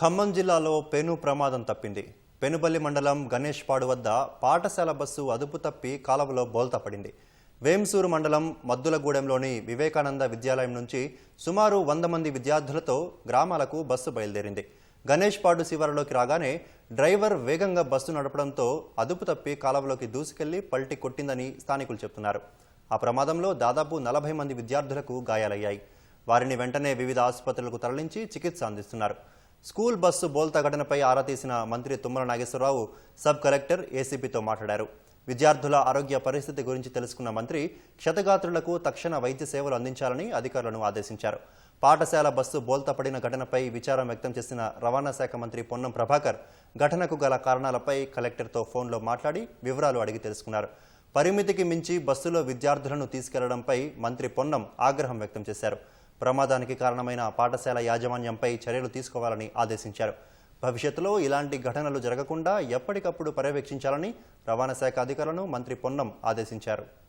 ఖమ్మం జిల్లాలో పెను ప్రమాదం తప్పింది. పెనుబల్లి మండలం గణేష్పాడు వద్ద పాఠశాల బస్సు అదుపు తప్పి కాలువలో బోల్తా పడింది. వేంసూరు మండలం మద్దులగూడెంలోని వివేకానంద విద్యాలయం నుంచి సుమారు వంద మంది విద్యార్థులతో గ్రామాలకు బస్సు బయలుదేరింది. గణేష్పాడు శివారులోకి రాగానే డ్రైవర్ వేగంగా బస్సు నడపడంతో అదుపు తప్పి కాలువలోకి దూసుకెళ్ళి పల్టీ కొట్టిందని స్థానికులు చెబుతున్నారు ఆ ప్రమాదంలో దాదాపు నలభై మంది విద్యార్థులకు గాయాలయ్యాయి. వారిని వెంటనే వివిధ ఆసుపత్రులకు తరలించి చికిత్స అందిస్తున్నారు. స్కూల్ బస్సు బోల్తా ఘటనపై ఆరా తీసిన మంత్రి తుమ్మల నాగేశ్వరరావు సబ్ కలెక్టర్ ఏసీపీతో మాట్లాడారు. విద్యార్థుల ఆరోగ్య పరిస్థితి గురించి తెలుసుకున్న మంత్రి క్షతగాత్రులకు తక్షణ వైద్య సేవలు అందించాలని అధికారులను ఆదేశించారు. పాఠశాల బస్సు బోల్తా పడిన ఘటనపై విచారం వ్యక్తం చేసిన రవాణా శాఖ మంత్రి పొన్నం ప్రభాకర్ ఘటనకు గల కారణాలపై కలెక్టర్తో ఫోన్లో మాట్లాడి వివరాలు అడిగి తెలుసుకున్నారు. పరిమితికి మించి బస్సులో విద్యార్థులను తీసుకెళ్ళడంపై మంత్రి పొన్నం ఆగ్రహం వ్యక్తం చేశారు. ప్రమాదానికి కారణమైన పాఠశాల యాజమాన్యంపై చర్యలు తీసుకోవాలని ఆదేశించారు. భవిష్యత్తులో ఇలాంటి ఘటనలు జరగకుండా ఎప్పటికప్పుడు పర్యవేక్షించాలని రవాణా శాఖ అధికారులను మంత్రి పొన్నం ఆదేశించారు.